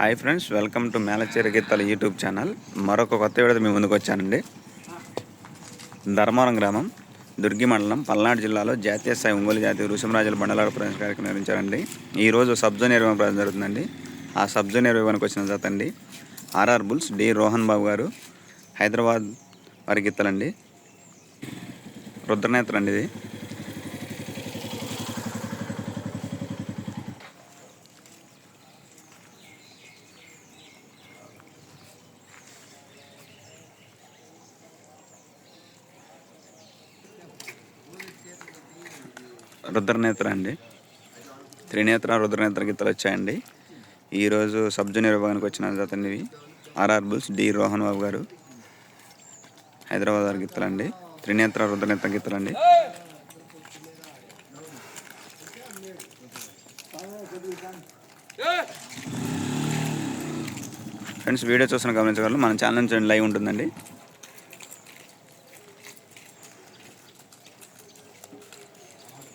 Hi friends welcome to మేలచేరి గీతాల YouTube channel. మరొక కొత్త విడత మీ ముందుకు వచ్చానండి. ధర్మవరం గ్రామం దుర్గి మండలం పల్నాడు జిల్లాలో జాతీయ స్థాయి ఒంగోలు జాతీయ ఋషిమరాజుల బండలాడ ప్రదేశ కార్యక్రమం నిర్వహించారండి. ఈరోజు సబ్ జోన్ ఇరవై ప్రదేశం జరుగుతుందండి. ఆ సబ్ జోన్ ఇరవైకి వచ్చిన జత అండి RR bulls D Rohan Babu గారు హైదరాబాద్ వారి గీతలండి. రుద్రనేత్ర అండి ఇది. రుద్రనేత్ర అండి త్రినేత్ర రుద్రనేత్ర గీతలు వచ్చాయండి. ఈరోజు సబ్ జూనియర్ విభాగానికి వచ్చిన జతండి RR bulls D Rohan Babu గారు. హైదరాబాద్ గీతలు గీతలండి. త్రినేత్ర రుద్రనేత్ర అండి ఫ్రెండ్స్ వీడియో చూసిన గమనించగలరు మన ఛానల్ నుంచి లైవ్ ఉంటుందండి.